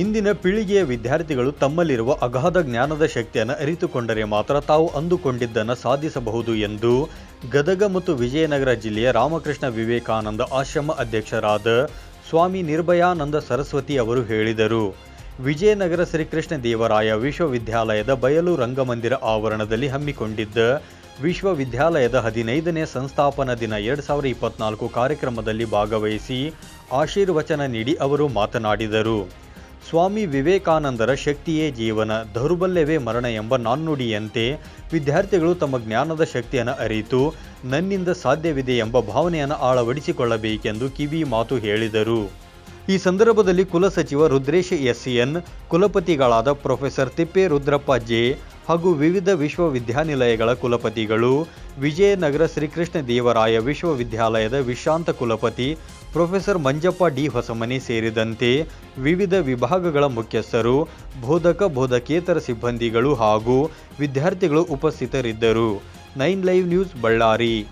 ಇಂದಿನ ಪೀಳಿಗೆಯ ವಿದ್ಯಾರ್ಥಿಗಳು ತಮ್ಮಲ್ಲಿರುವ ಅಗಾಧ ಜ್ಞಾನದ ಶಕ್ತಿಯನ್ನು ಅರಿತುಕೊಂಡರೆ ಮಾತ್ರ ತಾವು ಅಂದುಕೊಂಡಿದ್ದನ್ನು ಸಾಧಿಸಬಹುದು ಎಂದು ಗದಗ ಮತ್ತು ವಿಜಯನಗರ ಜಿಲ್ಲೆಯ ರಾಮಕೃಷ್ಣ ವಿವೇಕಾನಂದ ಆಶ್ರಮ ಅಧ್ಯಕ್ಷರಾದ ಸ್ವಾಮಿ ನಿರ್ಭಯಾನಂದ ಸರಸ್ವತಿ ಅವರು ಹೇಳಿದರು. ವಿಜಯನಗರ ಶ್ರೀಕೃಷ್ಣ ದೇವರಾಯ ವಿಶ್ವವಿದ್ಯಾಲಯದ ಬಯಲು ರಂಗಮಂದಿರ ಆವರಣದಲ್ಲಿ ಹಮ್ಮಿಕೊಂಡಿದ್ದ ವಿಶ್ವವಿದ್ಯಾಲಯದ ಹದಿನೈದನೇ ಸಂಸ್ಥಾಪನಾ ದಿನ ಎರಡು ಸಾವಿರದ ಇಪ್ಪತ್ನಾಲ್ಕು ಕಾರ್ಯಕ್ರಮದಲ್ಲಿ ಭಾಗವಹಿಸಿ ಆಶೀರ್ವಚನ ನೀಡಿ ಅವರು ಮಾತನಾಡಿದರು. ಸ್ವಾಮಿ ವಿವೇಕಾನಂದರ ಶಕ್ತಿಯೇ ಜೀವನ, ದೌರ್ಬಲ್ಯವೇ ಮರಣ ಎಂಬ ನಾಣ್ಣುಡಿಯಂತೆ ವಿದ್ಯಾರ್ಥಿಗಳು ತಮ್ಮ ಜ್ಞಾನದ ಶಕ್ತಿಯನ್ನು ಅರಿತು ನನ್ನಿಂದ ಸಾಧ್ಯವಿದೆ ಎಂಬ ಭಾವನೆಯನ್ನು ಅಳವಡಿಸಿಕೊಳ್ಳಬೇಕೆಂದು ಕಿವಿ ಮಾತು ಹೇಳಿದರು. ಈ ಸಂದರ್ಭದಲ್ಲಿ ಕುಲಸಚಿವ ರುದ್ರೇಶ್ ಎಸ್ಎನ್, ಕುಲಪತಿಗಳಾದ ಪ್ರೊಫೆಸರ್ ತಿಪ್ಪೇರುದ್ರಪ್ಪ ಜೆ ಹಾಗೂ ವಿವಿಧ ವಿಶ್ವವಿದ್ಯಾನಿಲಯಗಳ ಕುಲಪತಿಗಳು. ವಿಜಯನಗರ ಶ್ರೀಕೃಷ್ಣ ದೇವರಾಯ ವಿಶ್ವವಿದ್ಯಾಲಯದ ವಿಶ್ರಾಂತ ಕುಲಪತಿ ಪ್ರೊಫೆಸರ್ ಮಂಜಪ್ಪ ಡಿ ಹೊಸಮನಿ ಸೇರಿದಂತೆ ವಿವಿಧ ವಿಭಾಗಗಳ ಮುಖ್ಯಸ್ಥರು, ಬೋಧಕ, ಬೋಧಕೇತರ ಸಿಬ್ಬಂದಿಗಳು ಹಾಗೂ ವಿದ್ಯಾರ್ಥಿಗಳು ಉಪಸ್ಥಿತರಿದ್ದರು. Nine live news Ballari.